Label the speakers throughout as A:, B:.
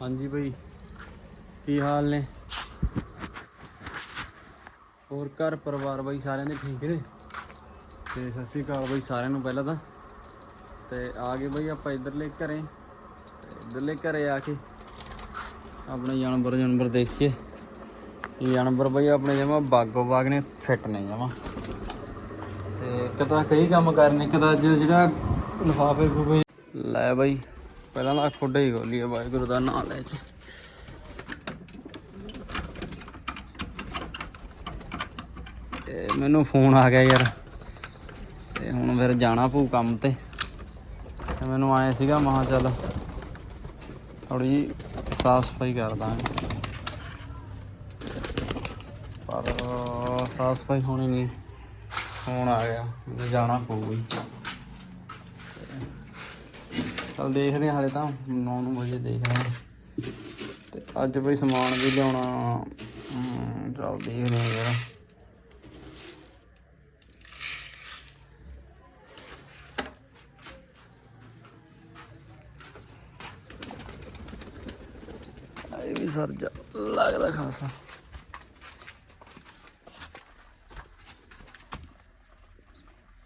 A: ਹਾਂਜੀ ਬਈ, ਕੀ ਹਾਲ ਨੇ? ਹੋਰ ਘਰ ਪਰਿਵਾਰ ਬਈ ਸਾਰਿਆਂ ਦੇ ਠੀਕ ਨੇ? ਤੇ ਸਤਿ ਸ਼੍ਰੀ ਅਕਾਲ ਬਈ ਸਾਰਿਆਂ ਨੂੰ ਪਹਿਲਾਂ ਤਾਂ। ਤੇ ਆ ਗਏ ਬਈ ਆਪਾਂ ਇਧਰਲੇ ਘਰੇ, ਤੇ ਇਧਰਲੇ ਘਰੇ ਆ ਕੇ ਆਪਣੇ ਜਾਨਵਰ ਜਾਨਵਰ ਦੇਖੀਏ। ਇਹ ਜਾਨਵਰ ਬਈ ਆਪਣੇ ਜਮਾ ਬਾਗੋ ਬਾਗ ਨੇ ਫਿੱਟ ਨੇ ਜਮਾ। ਤੇ ਇੱਕ ਤਾਂ ਕਈ ਕੰਮ ਕਰਨੇ, ਇੱਕ ਤਾਂ ਜਿਹੜਾ ਲਿਫਾਫੇ ਖੂਬੇ ਲੈ ਬਈ ਪਹਿਲਾਂ ਤਾਂ ਖੁੱਡੇ ਹੀ ਖੋਲੀਏ ਵਾਹਿਗੁਰੂ ਦਾ ਨਾਮ ਲੈ ਕੇ ਤੇ ਮੈਨੂੰ ਫੋਨ ਆ ਗਿਆ ਯਾਰ। ਤੇ ਹੁਣ ਫਿਰ ਜਾਣਾ ਪਊ ਕੰਮ ਤੇ। ਤੇ ਮੈਨੂੰ ਆਏ ਸੀਗਾ ਮਹਾ ਚੱਲ ਥੋੜੀ ਜੀ ਸਾਫ਼ ਸਫ਼ਾਈ ਕਰ ਦਾਂਗੇ। ਪਰ ਸਾਫ਼ ਸਫ਼ਾਈ ਹੋਣੀ ਨਹੀਂ। ਫੋਨ ਆ ਗਿਆ, ਮੈਨੂੰ ਜਾਣਾ ਪਊ ਬਈ ਚਲ ਦੇਖਦੇ ਹਾਂ ਹਾਲੇ ਤਾਂ 9 ਵਜੇ ਦੇਖਦੇ ਹਾਂ। ਤੇ ਅੱਜ ਬਈ ਸਮਾਨ ਵੀ ਲਿਆਉਣਾ ਹਮ, ਚੱਲ ਦੇਖਦੇ ਹਾਂ ਯਾਰ। ਇਹ ਵੀ ਸਰ ਲੱਗਦਾ ਖਾਸਾ।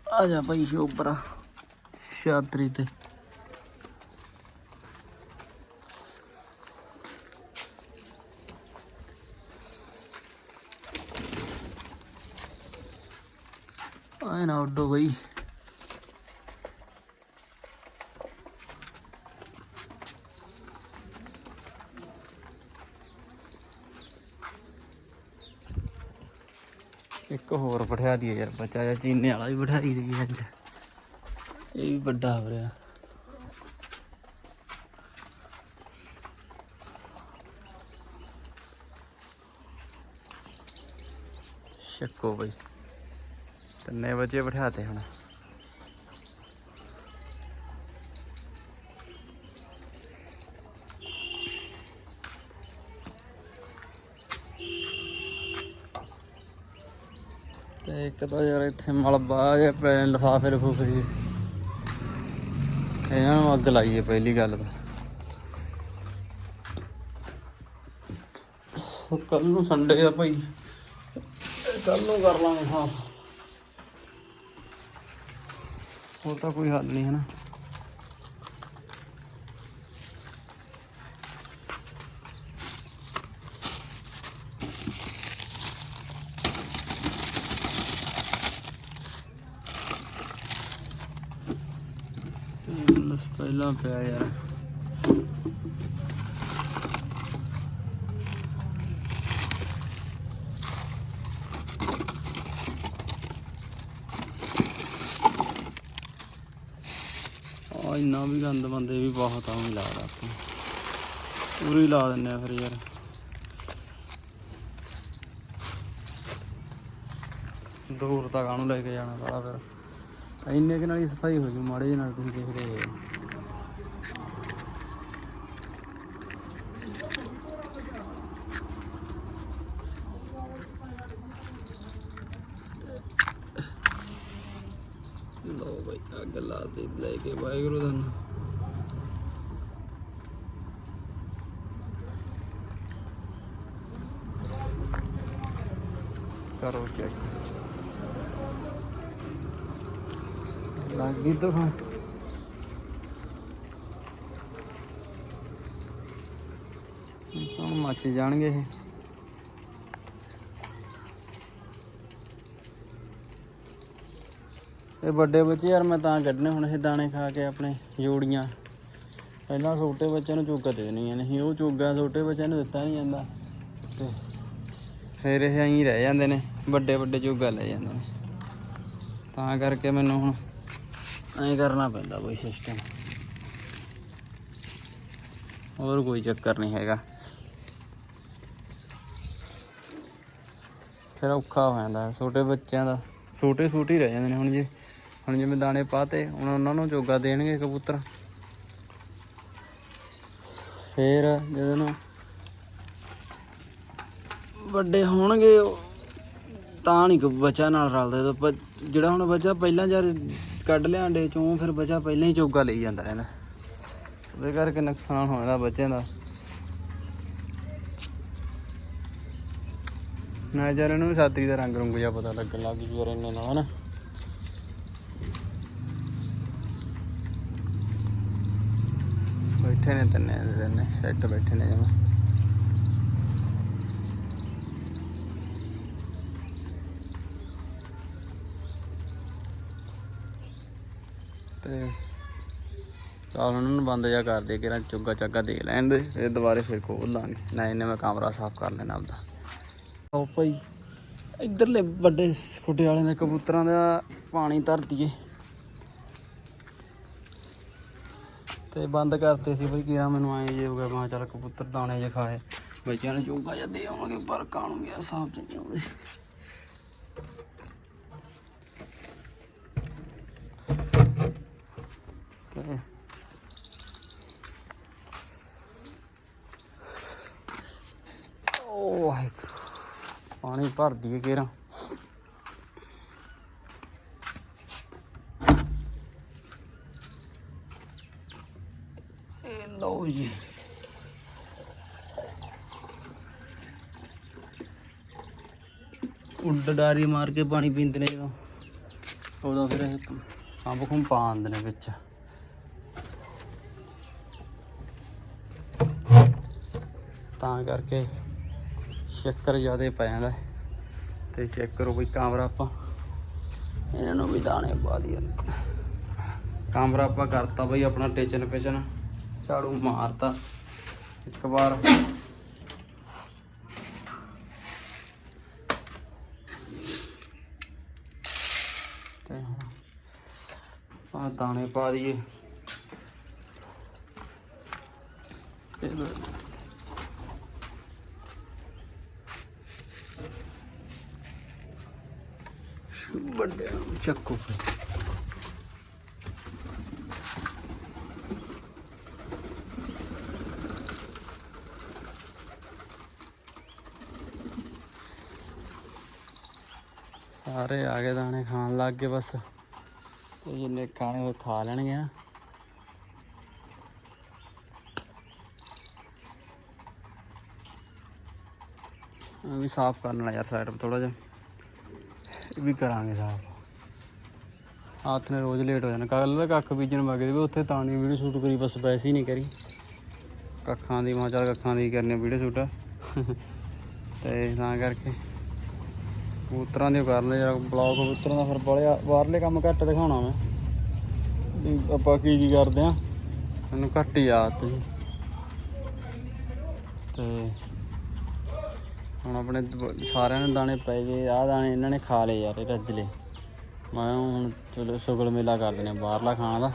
A: ਆ ਜਾ ਭਾਈ ਸ਼ੋਪਰਾ ਛਾਤਰੀ ਤੇ। ਆਏ ਨਾ ਉੱਡੋ ਬਈ ਇੱਕ ਹੋਰ ਬਿਠਾ ਦਈਏ ਯਾਰ, ਬੱਚਾ ਜਿਹਾ ਚੀਨੇ ਵਾਲਾ ਵੀ ਬਿਠਾਈ ਦਈਏ ਅੱਜ। ਇਹ ਵੀ ਵੱਡਾ ਹੋ ਰਿਹਾ। ਸ਼ੱਕੋ ਬਈ। ਤਿੰਨੇ ਵਜੇ ਬਿਠਾਤੇ ਹੁਣ। ਤੇ ਇੱਕ ਤਾਂ ਯਾਰ ਇੱਥੇ ਮਲਬਾ ਜਿਹਾ ਪੈ ਲਫਾਫੇ ਲਫੂਫੇ ਜੀ ਇਹਨਾਂ ਨੂੰ ਅੱਗ ਲਾਈਏ ਪਹਿਲੀ ਗੱਲ ਤਾਂ। ਕੱਲ ਨੂੰ ਸੰਡੇ ਆ ਭਾਈ। ਕੱਲ ਨੂੰ ਕਰ ਲਾਂਗੇ ਸਾਫ਼। ਹੋਰ ਤਾਂ ਕੋਈ ਹੱਲ ਨਹੀਂ ਹੈ ਨਾ ਪਹਿਲਾਂ ਪਿਆ ਯਾਰ ਆ ਇੰਨਾ ਵੀ ਗੰਦ ਬੰਦੇ ਵੀ ਬਹੁਤ ਆ ਵੀ ਲਾਦਾ ਆਪਾਂ। ਪੂਰੀ ਲਾ ਦਿੰਨੇ ਆ ਫਿਰ ਯਾਰ। ਦੂਰ ਤੱਕ ਆਣੂ ਲੈ ਕੇ ਜਾਣਾ ਵਾਲਾ ਫਿਰ। ਇੰਨੇ ਕਿ ਨਾਲ ਹੀ ਸਫ਼ਾਈ ਹੋ ਜੂ, ਮਾੜੇ ਜਿਹੇ ਨਾਲ ਤੁਸੀਂ ਦੇਖਦੇ ਹੋ ਲੋ ਬਈ ਅੱਗ ਲੈ ਕੇ ਵਾਹਿਗੁਰੂ ਦਾ ਨਾਮ ਕਰੋ ਚੈੱਕ ਲੱਗ ਗਈ ਤਾਂ ਹਾਂ ਇਨਸਾਨ ਮੱਚ ਜਾਣਗੇ ਇਹ ਇਹ ਵੱਡੇ ਬੱਚੇ ਯਾਰ, ਮੈਂ ਤਾਂ ਕੱਢਨੇ ਹੁਣ ਇਹ ਦਾਣੇ ਖਾ ਕੇ ਆਪਣੇ ਜੋੜੀਆਂ। ਪਹਿਲਾਂ ਛੋਟੇ ਬੱਚਿਆਂ ਨੂੰ ਚੋਗਾ ਦੇ ਦੇਣੀਆਂ ਨਹੀਂ ਉਹ ਚੋਗਾ ਛੋਟੇ ਬੱਚਿਆਂ ਨੂੰ ਦਿੱਤਾ ਨਹੀਂ ਜਾਂਦਾ। ਤੇ ਫਿਰ ਇਹ ਐਂ ਰਹਿ ਜਾਂਦੇ ਨੇ, ਵੱਡੇ ਵੱਡੇ ਚੋਗਾ ਲੈ ਜਾਂਦੇ ਨੇ। ਤਾਂ ਕਰਕੇ ਮੈਨੂੰ ਹੁਣ ਐਂ ਕਰਨਾ ਪੈਂਦਾ ਕੋਈ ਸਿਸਟਮ ਹੋਰ ਕੋਈ ਚੱਕਰ ਨਹੀਂ ਹੈਗਾ। ਫਿਰ ਔਖਾ ਹੋ ਜਾਂਦਾ, ਛੋਟੇ ਬੱਚਿਆਂ ਦਾ। ਛੋਟੇ ਛੋਟੇ ਹੀ ਰਹਿ ਜਾਂਦੇ ਨੇ ਹੁਣ ਜੇ। ਹੁਣ ਜਿਵੇਂ ਦਾਣੇ ਪਾਤੇ, ਹੁਣ ਉਹਨਾਂ ਨੂੰ ਜੋਗਾ ਦੇਣਗੇ ਕਬੂਤਰ। ਫੇਰ ਜਦੋਂ ਵੱਡੇ ਹੋਣਗੇ ਤਾਂ ਨਹੀਂ ਬੱਚਾ ਨਾਲ ਰਲਦੇ। ਤਾਂ ਜਿਹੜਾ ਹੁਣ ਬੱਚਾ ਪਹਿਲਾਂ ਯਾਰ ਕੱਢ ਲਿਆ ਅੰਡੇ ਚੋਂ, ਫਿਰ ਬੱਚਾ ਪਹਿਲਾਂ ਹੀ ਚੋਗਾ ਲਈ ਜਾਂਦਾ ਰਹਿੰਦਾ। ਉਹਦੇ ਕਰਕੇ ਨੁਕਸਾਨ ਹੋ ਜਾਂਦਾ ਬੱਚਿਆਂ ਦਾ। ਨਾ ਯਾਰ ਇਹਨੂੰ ਛਾਤੀ ਦਾ ਰੰਗ ਰੰਗ ਜਿਹਾ ਪਤਾ ਲੱਗਣ ਲੱਗ ਗਿਆ ਇਹਨਾਂ ਨਾਲ। ਹਨਾ ਬੈਠੇ ਨੇ, ਤਿੰਨੇ ਦੇ ਤਿੰਨੇ ਸੈੱਟ ਬੈਠੇ ਨੇ ਜਮਾ। ਤੇ ਚਲ ਉਹਨਾਂ ਨੂੰ ਬੰਦ ਜਾ ਕਰ ਦੇ ਕਿ ਚੁੱਗਾ ਚੱਗਾ ਦੇ ਲੈਣ ਦੇ ਫਿਰ ਦੁਬਾਰੇ ਫਿਰ ਖੋਲ ਲਾਂਗੇ। ਨਾ ਇਹਨੇ ਮੈਂ ਕਮਰਾ ਸਾਫ਼ ਕਰ ਲੈਣਾ ਆਪਦਾ। ਉਹ ਭਾਈ, ਇਧਰਲੇ ਵੱਡੇ ਖੁੱਡੇ ਵਾਲਿਆਂ ਦੇ ਕਬੂਤਰਾਂ ਦਾ ਪਾਣੀ ਧਰਤੀਏ ਤੇ ਬੰਦ ਕਰਤੇ ਸੀ ਬਈ ਕੀਰਾ ਮੈਨੂੰ ਆਏ ਜੇ ਹੋ ਗਿਆ ਮੈਂ ਕਿਹਾ ਚੱਲ ਕਬੂਤਰ ਦਾਣੇ ਜੇ ਖਾਏ ਬੱਚਿਆਂ ਨੂੰ ਚੋਗਾ ਜਾਂ ਦੇ ਆਵਾਂਗੇ ਪਰ ਕਾਣੂ ਗਿਆ, ਸਾਫ਼ ਚ ਨਹੀਂ ਆਉਂਦੇ ਪਾਣੀ ਭਰ ਦਈਏ ਕੇਰਾ ਇਹ ਲਓ ਜੀ ਉੱਡ ਮਾਰ ਕੇ ਪਾਣੀ ਪੀਂਦੇ ਨੇ ਜਦੋਂ। ਉਦੋਂ ਫਿਰ ਇਹ ਅੰਬ ਖੁੰ ਪਾ ਆਉਂਦੇ ਨੇ ਵਿੱਚ। ਤਾਂ ਕਰਕੇ ਸ਼ੱਕਰ ਜ਼ਿਆਦੇ ਪੈ ਜਾਂਦਾ। ਹੈ। ਤੇ ਚੈੱਕ ਕਰੋ ਬਈ ਕੈਮਰਾ ਆਪਾਂ, ਇਹਨਾਂ ਨੂੰ ਵੀ ਦਾਣੇ ਪਾ ਦਈਏ। ਕੈਮਰਾ ਆਪਾਂ ਕਰਤਾ ਬਈ ਆਪਣਾ ਟੇਚਨ ਪੇਚਨ ਝਾੜੂ ਮਾਰਤਾ। ਇੱਕ ਵਾਰ ਤੇ ਹੁਣ ਆ ਦਾਣੇ ਪਾ ਦਈਏ। ਤੇ ਵੱਡੇ ਚੱਕੋ ਫਿਰ। ਸਾਰੇ ਆ ਗਏ ਦਾਣੇ ਖਾਣ ਲੱਗ ਗਏ ਬਸ। ਤੇ ਜਿੰਨੇ ਖਾਣੇ ਉਹ ਖਾ ਲੈਣਗੇ ਨਾ। ਵੀ ਸਾਫ਼ ਕਰਨ ਵਾਲਾ ਯਾਰ ਸਾਈਡ ਥੋੜਾ ਜਿਹਾ। ਇਹ ਵੀ ਕਰਾਂਗੇ ਸਾਫ਼। ਹੱਥ ਨੇ ਰੋਜ਼ ਲੇਟ ਹੋ ਜਾਣਾ। ਕੱਲ ਦਾ ਕੱਖ ਬੀਜਣ ਵਗੇ ਵੀ ਉੱਥੇ ਤਾਂ ਨਹੀਂ ਵੀਡੀਓ ਸ਼ੂਟ ਕਰੀ, ਬਸ ਵੈਸੇ ਹੀ ਨਹੀਂ ਕਰੀ। ਕੱਖਾਂ ਦੀ, ਮਾਂ ਚੱਲ ਕੱਖਾਂ ਦੀ ਕਰਨੀ ਵੀਡੀਓ ਸ਼ੂਟ ਤੇ ਤਾਂ ਕਰਕੇ ਕਬੂਤਰਾਂ ਦੀ ਕਰ ਲੈ ਯਾਰ, ਬਲੌਗ ਕਬੂਤਰਾਂ ਦਾ ਫਿਰ ਬੜਿਆ, ਬਾਹਰਲੇ ਕੰਮ ਘੱਟ ਦਿਖਾਉਣਾ ਮੈਂ। ਵੀ ਆਪਾਂ ਕੀ ਕੀ ਕਰਦੇ ਆ, ਮੈਨੂੰ ਘੱਟ ਹੀ ਆਦਤ ਜੀ ਤੇ ਹੁਣ ਆਪਣੇ ਸਾਰਿਆਂ ਨੂੰ ਦਾਣੇ ਪੈ ਗਏ, ਆਹ ਦਾਣੇ ਇਹਨਾਂ ਨੇ ਖਾ ਲਏ ਯਾਰ, ਇਹ ਰੱਜ ਲਏ। ਮੈਂ ਹੁਣ ਚਲੋ ਸ਼ੁਗਲ ਮੇਲਾ ਕਰ ਦਿੰਦੇ ਬਾਹਰਲਾ ਖਾਣ ਦਾ।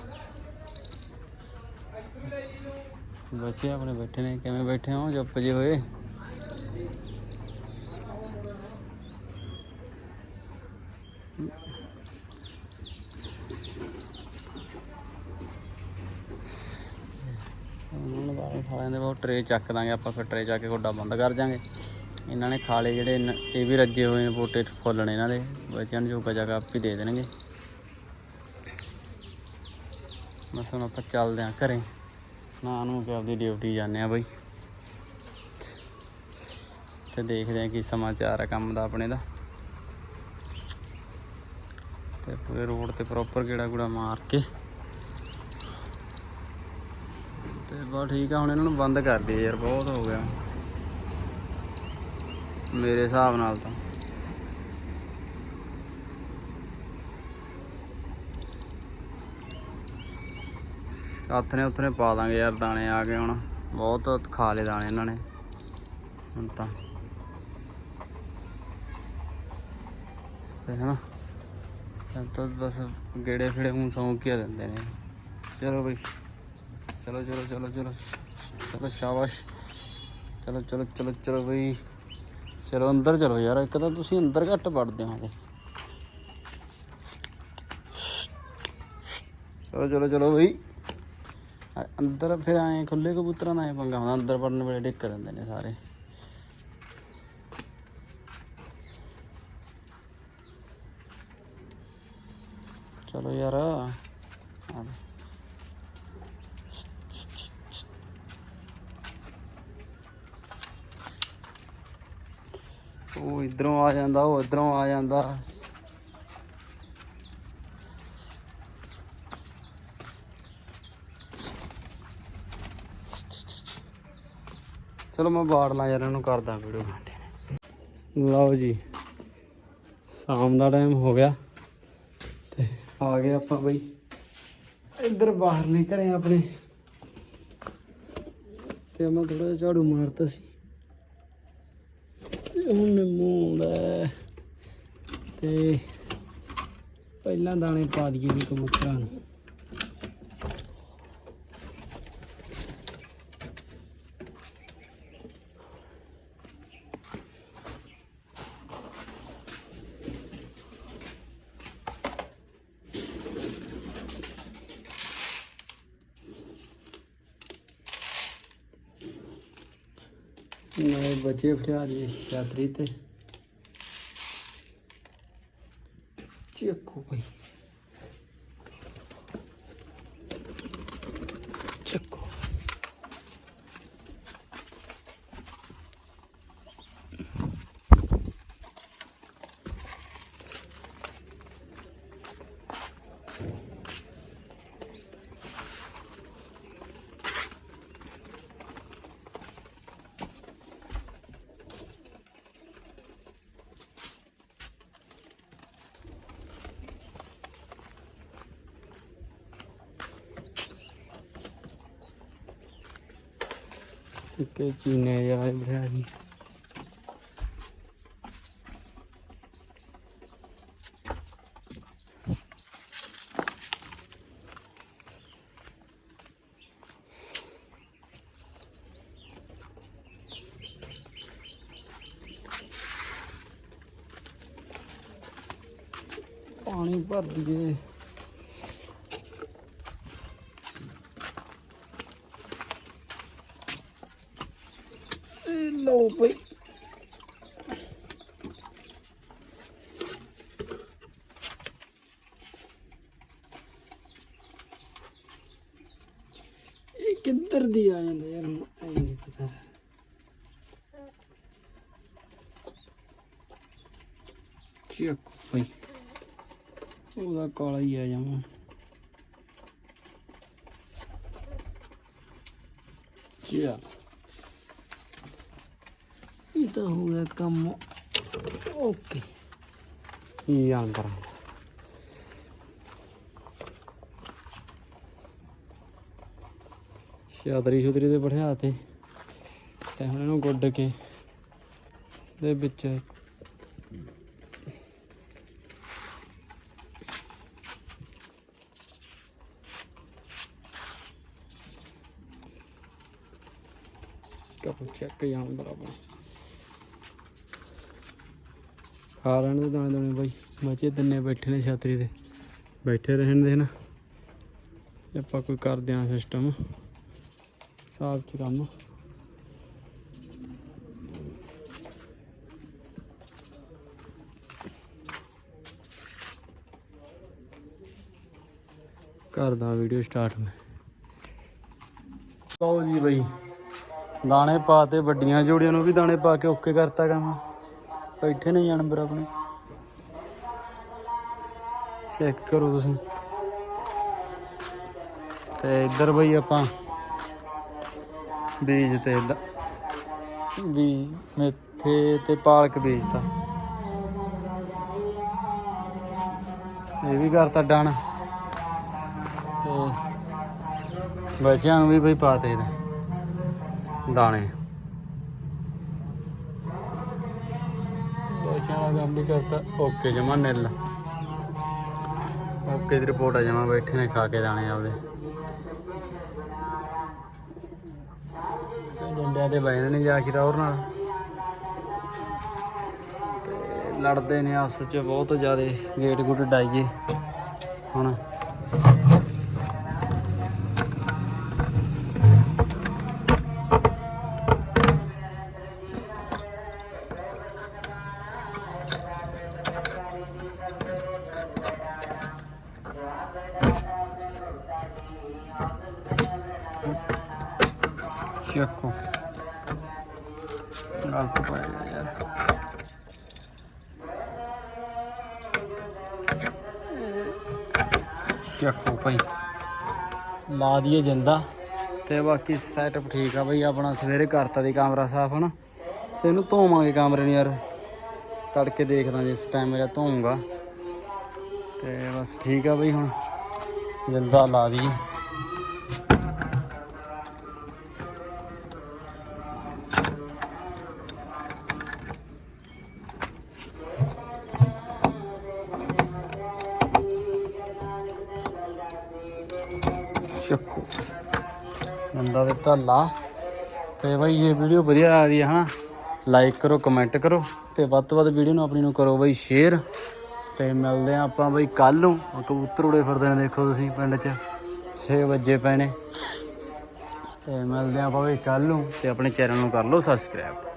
A: ਬੱਚੇ ਆਪਣੇ ਬੈਠੇ ਨੇ, ਕਿਵੇਂ ਬੈਠੇ ਹੋ, ਚੁੱਪ ਜੇ ਹੋਏ ਉਹਨਾਂ ਨੂੰ ਬਾਹਰ ਖਾ ਲੈਂਦੇ ਬਹੁਤ ਟਰੇ ਚੱਕ ਦਾਂਗੇ, ਆਪਾਂ ਫਿਰ ਟਰੇ ਚੱਕ ਕੇ ਗੋਡਾ ਬੰਦ ਕਰ ਜਾਾਂਗੇ ਇਹਨਾਂ ਨੇ ਖਾਲੇ ਜਿਹੜੇ ਇਨ- ਇਹ ਵੀ ਰੱਜੇ ਹੋਏ ਨੇ ਪੋਟੇ ਫੁੱਲ ਨੇ ਇਹਨਾਂ ਦੇ, ਬੱਚਿਆਂ ਨੂੰ ਜੋਗਾ ਜਗਾ ਆਪ ਹੀ ਦੇ ਦੇਣਗੇ। ਬਸ ਹੁਣ ਆਪਾਂ ਚੱਲਦੇ ਆਂ ਘਰੇ। ਨਾ ਨੂੰ ਕਿ ਆਪਦੀ ਡਿਊਟੀ ਜਾਂਦੇ ਆ ਬਾਈ। ਤੇ ਦੇਖਦੇ ਆ ਕੀ ਸਮਾਚਾਰ ਹੈ ਕੰਮ ਦਾ ਆਪਣੇ ਦਾ। ਤੇ ਪੂਰੇ ਰੋਡ ਤੇ ਪ੍ਰੋਪਰ ਕਿਹੜਾ ਗੁੜਾ ਮਾਰ ਕੇ ਤੇ ਬਸ ਠੀਕ ਆ, ਹੁਣ ਇਹਨਾਂ ਨੂੰ ਬੰਦ ਕਰ ਦਈਏ ਯਾਰ, ਬਹੁਤ ਹੋ ਗਿਆ। ਮੇਰੇ ਹਿਸਾਬ ਨਾਲ ਤਾਂ। ਆਥਰੇ ਨੇ ਉੱਥੇ ਪਾ ਦਾਂਗੇ ਯਾਰ ਦਾਣੇ ਆ ਗਏ ਹੁਣ। ਬਹੁਤ ਖਾ ਲਏ ਦਾਣੇ ਇਹਨਾਂ ਨੇ। ਹੁਣ ਤਾਂ। ਤੇ ਹਨਾ ਤਾਂ ਬਸ ਗੇੜੇ ਫੇੜੇ ਹੁਣ ਸੌਂ ਕੀ ਦਿੰਦੇ ਨੇ। ਚਲੋ ਬਈ। ਚਲੋ ਚਲੋ ਚਲੋ ਚਲੋ ਚਲੋ ਸ਼ਾਬਾਸ਼ ਚਲੋ ਚਲੋ ਚਲੋ ਚਲੋ ਬਈ ਚਲੋ ਅੰਦਰ ਚਲੋ ਯਾਰ ਇੱਕ ਤਾਂ ਤੁਸੀਂ ਅੰਦਰ ਘੱਟ ਵੜਦੇ ਹੋ ਹਲੇ ਚਲੋ ਚਲੋ ਚਲੋ ਬਈ ਆ- ਅੰਦਰ ਫਿਰ ਆਏ ਖੁੱਲੇ ਕਬੂਤਰਾਂ ਦਾ ਐ ਪੰਗਾ ਹੁੰਦਾ ਅੰਦਰ ਵੜਨ ਵੇਲੇ ਡਿੱਕ ਦਿੰਦੇ ਨੇ ਸਾਰੇ ਚਲੋ ਯਾਰ ਆ ਲੈ। ਉਹ ਇਧਰੋਂ ਆ ਜਾਂਦਾ, ਉਹ ਇਧਰੋਂ ਆ ਜਾਂਦਾ। ਚਲੋ ਮੈਂ ਬਾੜ ਲਾਂ ਯਾਰ, ਇਹਨੂੰ ਕਰਦਾ ਵੀਡੀਓ ਲਓ ਜੀ, ਸ਼ਾਮ ਦਾ ਟਾਈਮ ਹੋ ਗਿਆ। ਤੇ ਆ ਗਏ ਆਪਾਂ ਬਈ, ਇੱਧਰ ਬਾਹਰ ਨਹੀਂ ਘਰੇ ਆਪਣੇ। ਤੇ ਮੈਂ ਥੋੜਾ ਜਿਹਾ ਝਾੜੂ ਮਾਰਤਾ ਸੀ। ਹੁਣ ਮੂੰਹ ਆਉਂਦਾ ਹੈ। ਤੇ ਪਹਿਲਾਂ ਦਾਣੇ ਪਾ ਦਈਏ ਵੀ ਕਬੂਤਰਾਂ ਨੂੰ ਬੱਚੇ ਫੜਿਆ ਦੀ ਛਾਤਰੀ ਤੇ। ਚੱਕੋ ਭਾਈ। ਕਿ ਚੀਨੇ ਜਾਏ ਬੜਿਆ ਜੀ ਪਾਣੀ ਭਰ ਦਈਏ ਇਹ ਲਓ ਭਾਈ ਇਹ ਕਿੱਧਰ ਦੀ ਆ ਜਾਂਦਾ ਯਾਰ ਮੈਨੂੰ ਐ ਨਹੀਂ ਪਤਾ ਚੱਕ ਭਾਈ ਉਹਦਾ ਕਾਲਾ ਹੀ ਆ ਜਾਵਾਂ ਚਾ ਇਹ ਤਾਂ ਹੋ ਗਿਆ ਕੰਮ ਓਕੇ ਇਹ ਕਰਾਂ ਸ਼ਾਦਰੀ ਸ਼ੁਦਰੀ ਤੇ ਬਿਠਾ ਤੇ ਤੇ ਹੁਣ ਇਹਨੂੰ ਗੁੱਡ ਕੇ ਦੇ ਵਿੱਚ ਕੱਪ ਚੱਕ ਜਾਣ ਬਰਾਬਰ ਖਾ ਲੈਣ ਦੇ ਦਾਣੇ ਦਾਣੇ ਬਾਈ। ਬੱਚੇ ਤਿੰਨੇ ਬੈਠੇ ਨੇ ਛਾਤਰੀ ਤੇ। ਬੈਠੇ ਰਹਿਣ ਦੇ ਨਾ। ਆਪਾਂ ਕੋਈ ਕਰਦੇ ਆਂ ਸਿਸਟਮ ਹਿਸਾਬ ਚ ਕੰਮ। ਕਰਦਾ ਵੀਡੀਓ ਸਟਾਰਟ ਮੈਂ। ਲਓ ਜੀ ਬਈ। ਦਾਣੇ ਪਾ ਤੇ ਵੱਡੀਆਂ ਜੋੜੀਆਂ ਨੂੰ ਵੀ ਦਾਣੇ ਪਾ ਕੇ ਓਕੇ ਕਰਤਾ ਕੰਮ। ਬੈਠੇ ਨੇ ਜਾਨਵਰ ਆਪਣੇ। ਚੈੱਕ ਕਰੋ ਤੁਸੀਂ। ਤੇ ਇੱਧਰ ਬਈ ਆਪਾਂ ਬੀਜ ਤੇ ਦ- ਵੀ ਮੇਥੇ ਤੇ ਪਾਲਕ ਬੀਜਤਾ। ਇਹ ਵੀ ਕਰਤਾ ਡਣ ਤੇ ਬੱਚਿਆਂ ਨੂੰ ਵੀ ਬਈ ਪਾਤੇ ਇਹਦੇ। ਦਾਣੇ। ਬੱਚਿਆਂ ਦਾ ਕੰਮ ਵੀ ਕਰਤਾ ਓਕੇ ਜਮਾ ਨਿਲ। ਓਕੇ ਦੀ ਰਿਪੋਰਟ ਆ ਜਮਾ ਬੈਠੇ ਨੇ ਖਾ ਕੇ ਦਾਣੇ ਆਪਦੇ। ਡੰਡਿਆਂ ਤੇ ਬੈਠਦੇ ਨੇ ਜਾ ਕੇ ਰੌਰ ਨਾਲ। ਤੇ ਲੜਦੇ ਨੇ ਆਪਸ ਵਿੱਚ ਬਹੁਤ ਜ਼ਿਆਦਾ ਗੇਟ ਗੁੱਟ ਡਾਈਏ। ਹੁਣ ਚੱਕੋ ਭਾਈ। ਲਾ ਦਈਏ ਜਿੰਦਾ। ਤੇ ਬਾਕੀ ਸੈਟਅਪ ਠੀਕ ਆ ਭਾਈ, ਆਪਣਾ ਸਵੇਰੇ ਕਰਤਾ ਦੀ ਕਮਰਾ ਸਾਫ਼ ਹਨਾ ਤੇ ਇਹਨੂੰ ਧੋਵਾਂਗੇ ਕਮਰੇ ਨੂੰ ਯਾਰ। ਤੜਕੇ ਦੇਖਦਾ ਜਿਸ ਟਾਈਮ ਮੇਰਾ ਧੋਉਂਗਾ ਤੇ ਬਸ ਠੀਕ ਆ ਭਾਈ ਹੁਣ। ਜਿੰਦਾ ਲਾ ਦਈਏ। ਬੰਦਾ ਦਿੱਤਾ ਲਾ ਤੇ ਬਾਈ ਇਹ ਵੀਡੀਓ ਵਧੀਆ ਆ ਰਹੀ ਹੈ, ਹਨਾ? ਲਾਈਕ ਕਰੋ ਕਮੈਂਟ ਕਰੋ ਤੇ ਵੱਧ ਤੋਂ ਵੱਧ ਵੀਡੀਓ ਨੂੰ ਆਪਣੀ ਨੂੰ ਕਰੋ ਬਾਈ ਸ਼ੇਅਰ ਤੇ ਮਿਲਦੇ ਆ ਆਪਾਂ ਬਾਈ ਕੱਲ ਨੂੰ। ਕਬੂਤਰ ਉੜੇ ਫਿਰਦੇ ਨੇ, ਦੇਖੋ ਤੁਸੀਂ ਪਿੰਡ 'ਚ। 6 ਵਜੇ ਪੈਣੇ ਤੇ ਮਿਲਦੇ ਆ ਆਪਾਂ ਬਾਈ ਕੱਲ ਨੂੰ ਤੇ ਆਪਣੇ ਚੈਨਲ ਨੂੰ ਕਰ ਲਓ ਸਬਸਕ੍ਰਾਈਬ